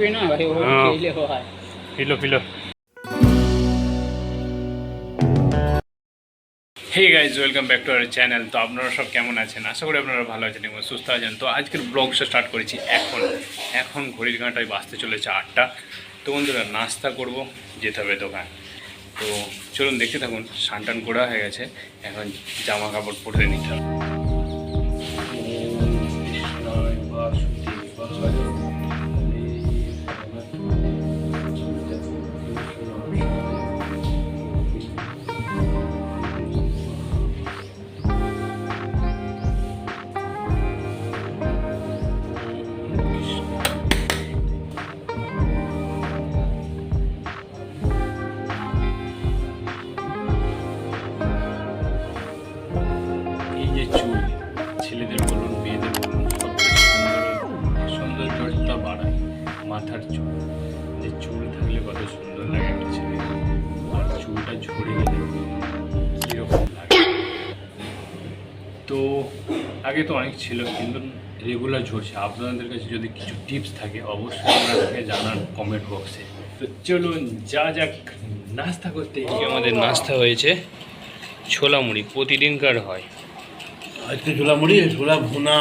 পিনো ভাই ও খেলে হয় hey guys welcome back to our channel তো আপনারা সব কেমন আছেন? আশা করি আপনারা ভালো আছেন এবং সুস্থ আছেন। তো আজকের ব্লগটা স্টার্ট করেছি এখন। এখন ঘড়ির ঘাঁটায় বাঁচতে চলেছে আটটা। তো বন্ধুরা নাস্তা করব যেতে হবে দোকান। তো চলুন দেখতে থাকুন। সান টান করা হয়ে গেছে। এখন জামা কাপড় পরে নিতে হবে। আগে তো অনেক ছিল কিন্তু রেগুলার ঝরছে আপনাদের কাছে যদি কিছু টিপস থাকে অবশ্যই আপনাদেরকে জানান কমেন্ট বক্সে তো চলুন যা যাক নাস্তা করতে গিয়ে। আমাদের নাস্তা হয়েছে ছোলা মুড়ি প্রতিদিনকার হয়। আজকে ছোলা মুড়ি ছোলা ভুনা।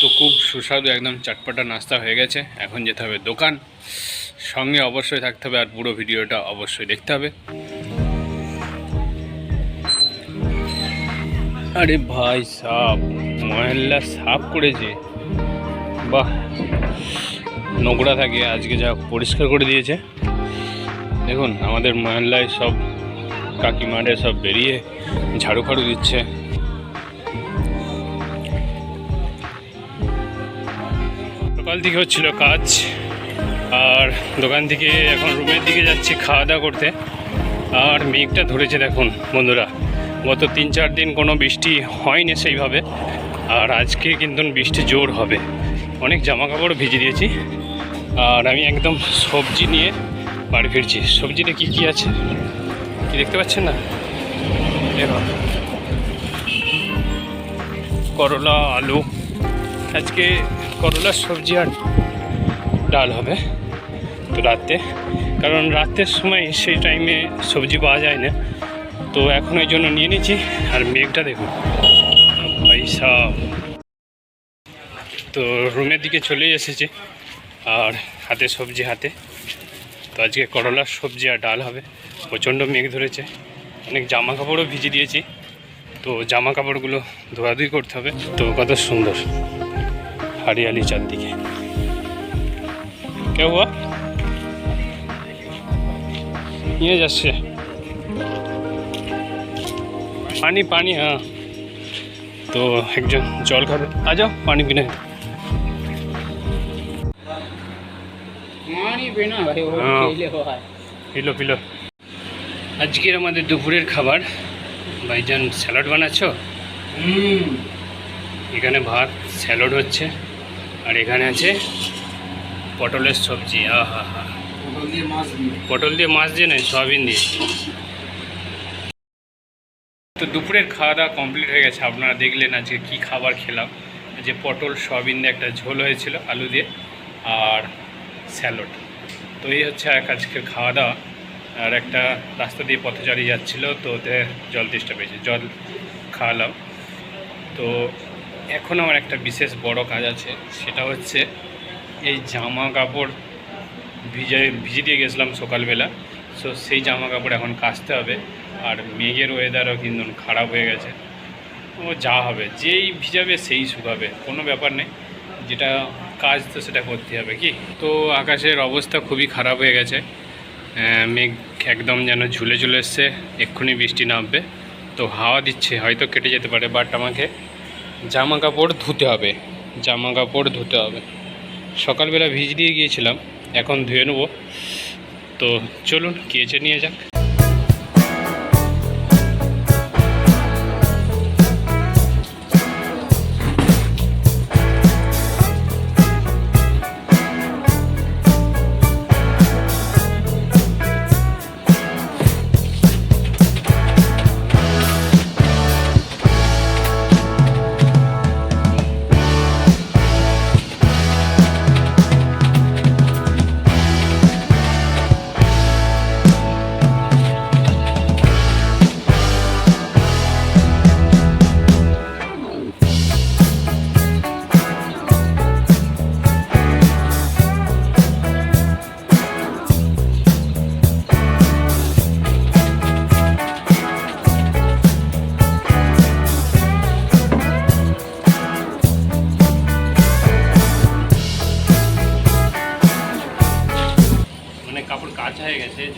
তো খুব সুস্বাদু একদম চটপটা নাস্তা হয়ে গেছে। এখন যেতে হবে দোকান। সঙ্গে অবশ্যই থাকতে হবে আর পুরো ভিডিওটা অবশ্যই দেখতে হবে। আরে ভাই সাপ মহল্লা সাফ করেছে। বাহ, নোংরা থাকে, আজকে যা পরিষ্কার করে দিয়েছে। দেখুন, আমাদের মহল্লায় সব কাকিমারে সব বেরিয়ে ঝাড়ু ফাড়ু দিচ্ছে। সকাল থেকে হচ্ছিল কাজ, আর দোকান থেকে এখন রুমের দিকে যাচ্ছি খাওয়া দাওয়া করতে। আর মেঘটা ধরেছে দেখুন বন্ধুরা, গত তিন চার দিন কোনো বৃষ্টি হয়নি সেইভাবে, আর আজকে কিন্তু বৃষ্টি জোর হবে। অনেক জামা কাপড় ভিজে দিয়েছি, আর আমি একদম সবজি নিয়ে বাড়ি ফিরছি। সবজিতে কি কি আছে? কি দেখতে পাচ্ছেন না? করলা, আলু আজকে করলার সবজি আর ডাল হবে তো রাতে। কারণ রাতের সময় সেই টাইমে সবজি পাওয়া যায় না। তো এখন ওই জন্য নিয়ে নিচ্ছি আর মেঘটা দেখুন। ভাই তো রুমের দিকে চলে এসেছি আর হাতে সবজি হাতে। তো আজকে করলার সবজি আর ডাল হবে। প্রচণ্ড মেঘ ধরেছে। অনেক জামা কাপড়ও ভিজে দিয়েছি। তো জামা কাপড়গুলো ধোয়াধুয়ি করতে হবে। তো কত সুন্দর। হরিয়ালি চারদিকে কে হুয়া নিয়ে যাচ্ছে পানি পানি হ্যাঁ তো একজন জল খাবে আ যাও পানি পিনে पानी पीना भाई वो हाँ। पीले हो है পিলো পিলো আজকের আমাদের দুপুরের খাবার ভাইজান স্যালাড বানাচ্ছো হুম এখানে ভাত স্যালাড হচ্ছে আর এখানে আছে পটলের সবজি, আহা। হা পটল দিয়ে মাছ দিয়ে পটল দিয়ে মাছ দিয়ে নয়, সয়াবিন দিয়ে। তো দুপুরের খাওয়া দাওয়া কমপ্লিট হয়ে গেছে, আপনারা দেখলেন আজকে কি খাবার খেলাম। যে পটল, সয়াবিন দিয়ে একটা ঝোল হয়েছিল, আলু দিয়ে আর স্যালোড। তো এই হচ্ছে এক আজকের খাওয়া দাওয়া আর একটা রাস্তা দিয়ে পথে পথচারী যাচ্ছিল, তো ওতে জল তেষ্টা পেয়েছে, জল খাওয়ালাম। তো এখন আমার একটা বিশেষ বড় কাজ আছে, সেটা হচ্ছে এই জামা কাপড় ভিজে ভিজে দিয়ে গেছিলাম সকালবেলা সো সেই জামা কাপড় এখন কাচতে হবে, আর মেঘের ওয়েদারও কিন্তু খারাপ হয়ে গেছে। ও যা হবে, যেই ভিজাবে সেই শুকাবে, কোনো ব্যাপার নেই, যেটা কাজ তো সেটা করতে হবে কি? তো আকাশের অবস্থা খুবই খারাপ হয়ে গেছে মেঘ একদম যেন ঝুলে চলে এসছে, এক্ষুনি বৃষ্টি নামবে, তো হাওয়া দিচ্ছে, হয়তো কেটে যেতে পারে বাট আমাকে জামা কাপড় ধুতে হবে, জামা কাপড় ধুতে হবে। সকালবেলা ভিজ দিয়ে গিয়েছিলাম, এখন ধুয়ে নেব। তো চলুন কেচে নিয়ে যাক।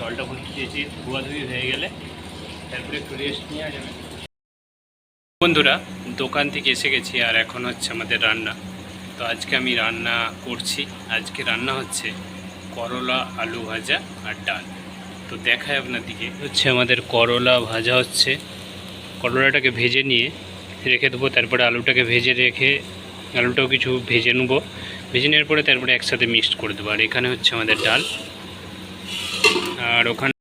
জলটা ভর্তি দিয়েছি ধোয়া ধুয়ে হয়ে গেলে তারপরে একটু রেস্ট নেওয়া যাবে। বন্ধুরা, দোকান থেকে এসে গেছি আর এখন হচ্ছে আমাদের রান্না। তো আজকে আমি রান্না করছি। আজকে রান্না হচ্ছে করলা আলু ভাজা আর ডাল। তো দেখায় আপনার দিকে। হচ্ছে আমাদের করলা ভাজা হচ্ছে। করলাটাকে ভেজে নিয়ে রেখে দেবো, তারপরে আলুটাকে ভেজে রেখে আলুটাও কিছু ভেজে নেব। ভেজে নেওয়ার পরে তারপরে একসাথে মিক্সড করে দেবো। আর এখানে হচ্ছে আমাদের ডাল। আর ওখানে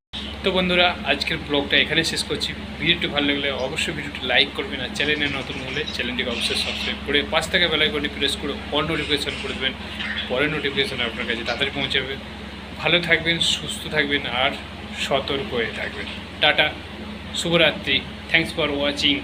তো বন্ধুরা, আজকের ব্লগটা এখানে শেষ করছি। ভিডিওটি ভালো লাগলে অবশ্যই ভিডিওটি লাইক করবেন আর চ্যানেলে নতুন হলে চ্যানেলটিকে অবশ্যই সাবস্ক্রাইব করে পাঁচ থেকে বেলাইকনটি প্রেস করে অন নোটিফিকেশান করে দেবেন। পরের নোটিফিকেশান আপনার কাছে তাড়াতাড়ি পৌঁছাবে ভালো থাকবেন, সুস্থ থাকবেন আর সতর্ক হয়ে থাকবেন। টাটা, শুভরাত্রি। Thanks for watching